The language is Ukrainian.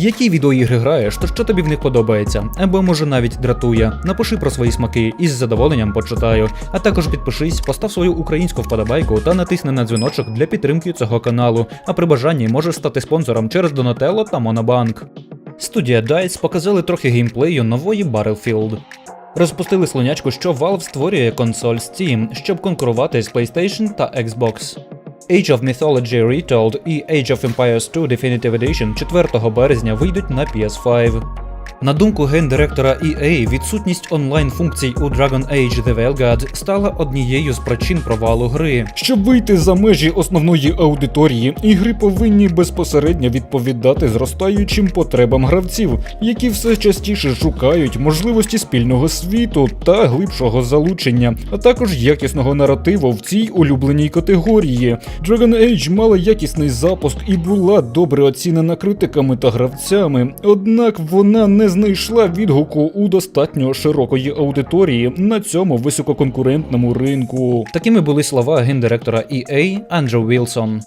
Які відеоігри граєш, то що тобі в них подобається, або може навіть дратує. Напиши про свої смаки і з задоволенням почитаю. А також підпишись, постав свою українську вподобайку та натисни на дзвіночок для підтримки цього каналу. А при бажанні можеш стати спонсором через Donatello та Monobank. Студія DICE показали трохи геймплею нової Battlefield. Розпустили слонячку, що Valve створює консоль Steam, щоб конкурувати з PlayStation та Xbox. Age of Mythology Retold і Age of Empires 2 Definitive Edition 4 березня вийдуть на PS5. На думку гендиректора EA, відсутність онлайн-функцій у Dragon Age The Veilguard стала однією з причин провалу гри. Щоб вийти за межі основної аудиторії, ігри повинні безпосередньо відповідати зростаючим потребам гравців, які все частіше шукають можливості спільного світу та глибшого залучення, а також якісного наративу в цій улюбленій категорії. Dragon Age мала якісний запуск і була добре оцінена критиками та гравцями, однак вона знайшла відгуку у достатньо широкої аудиторії на цьому висококонкурентному ринку. Такими були слова гендиректора EA Андрю Вілсон.